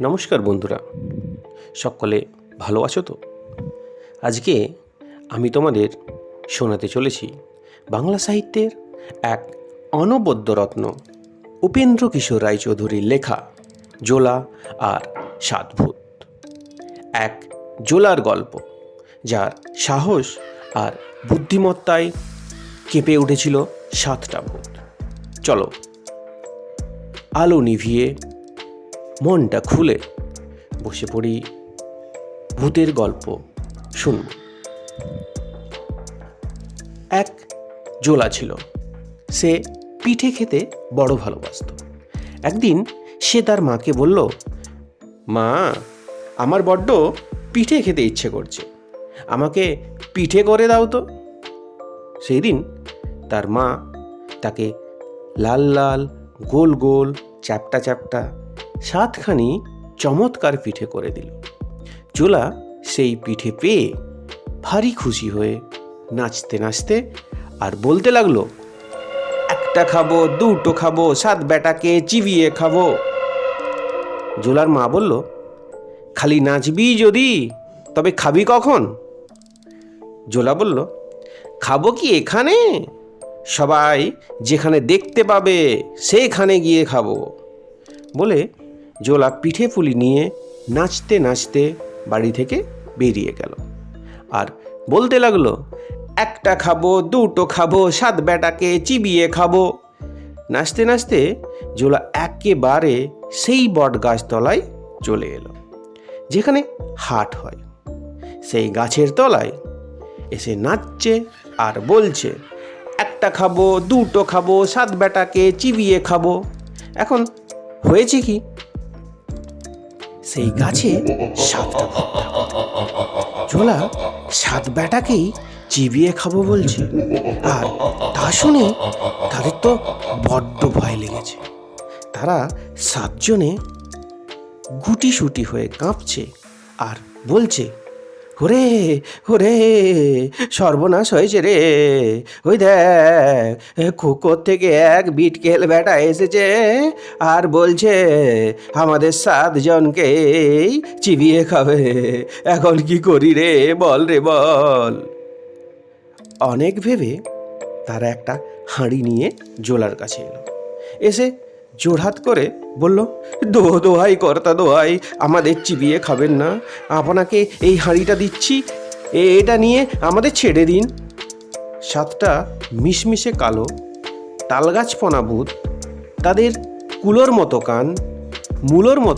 নমস্কার বন্ধুরা। সকলে ভালো আছো তো? আজকে আমি তোমাদের শোনাতে চলেছি বাংলা সাহিত্যের এক অনবদ্য রত্ন উপেন্দ্র কিশোর রায়চৌধুরীর লেখা জোলা আর সাতভূত এক জোলার গল্প যার সাহস আর বুদ্ধিমত্তায় কেঁপে উঠেছিল সাতটা ভূত চলো আলো নিভিয়ে মনটা খুলে বসে পড়ি ভূতের গল্প শুনব। এক জোলা ছিল। সে পিঠে খেতে বড় ভালোবাসত। একদিন সে তার মাকে বলল, মা, আমার বড্ড পিঠে খেতে ইচ্ছে করছে। আমাকে পিঠে করে দাও তো। সেই দিন তার মা তাকে লাল লাল, গোল গোল, চ্যাপটা চ্যাপটা সাতখানি চমৎকার পিঠে করে দিল। চোলা সেই পিঠে পেয়ে ভারী খুশি হয়ে নাচতে নাচতে আর বলতে লাগল, একটা খাব, দুটো খাব, সাত বেটাকে চিবিয়ে খাব। জোলার মা বলল, খালি নাচবি যদি, তবে খাবি কখন? জোলা বলল, খাব কি এখানে? সবাই যেখানে দেখতে পাবে, সেখানে গিয়ে খাব। বলে জোলা পিঠে পুলি নিয়ে নাচতে নাচতে বাড়ি থেকে বেরিয়ে গেল। আর বলতে লাগল, একটা খাব, দুটো খাব, সাত বেটাকে চিবিয়ে খাব। নাচতে নাচতে জোলা একেবারে সেই বট গাছতলায় চলে এলো, যেখানে হাট হয়। সেই গাছের তলায় এসে নাচছে আর বলছে, একটা খাব, দুটো খাব, সাত বেটাকে চিবিয়ে খাব। এখন হয়েছে কি? সেই গাছে সাতটা। ঝোলা, সাত বেটাকেই চিবিয়ে খাব বলছে আর তা শুনে তাদের তো বড্ড ভয় লেগেছে তারা সাতজনে গুটি সুটি হয়ে কাঁপছে আর বলছে ওরে ওরে সর্বনাশ হয়েছে রে। ওই দেখ কুকুর থেকে এক বিটকেল বেটা এসেছে আর বলছে, আমাদের সাতজনকেই চিবিয়ে খাবে। এখন কি করি রে, বল রে, বল। অনেক ভেবে তারা একটা হাঁড়ি নিয়ে জোলার কাছে এলো। এসে জোড়হাত করে বলল, দো, দোহাই কর্তা দোহাই, আমাদের চিবিয়ে খাবেন না। আপনাকে এই হাঁড়িটা দিচ্ছি এটা নিয়ে আমাদের ছেড়ে দিন। সাতটা মিশমিশে কালো তালগাছ ভূত তাদের কুলোর মতো কান, মূলোর মতো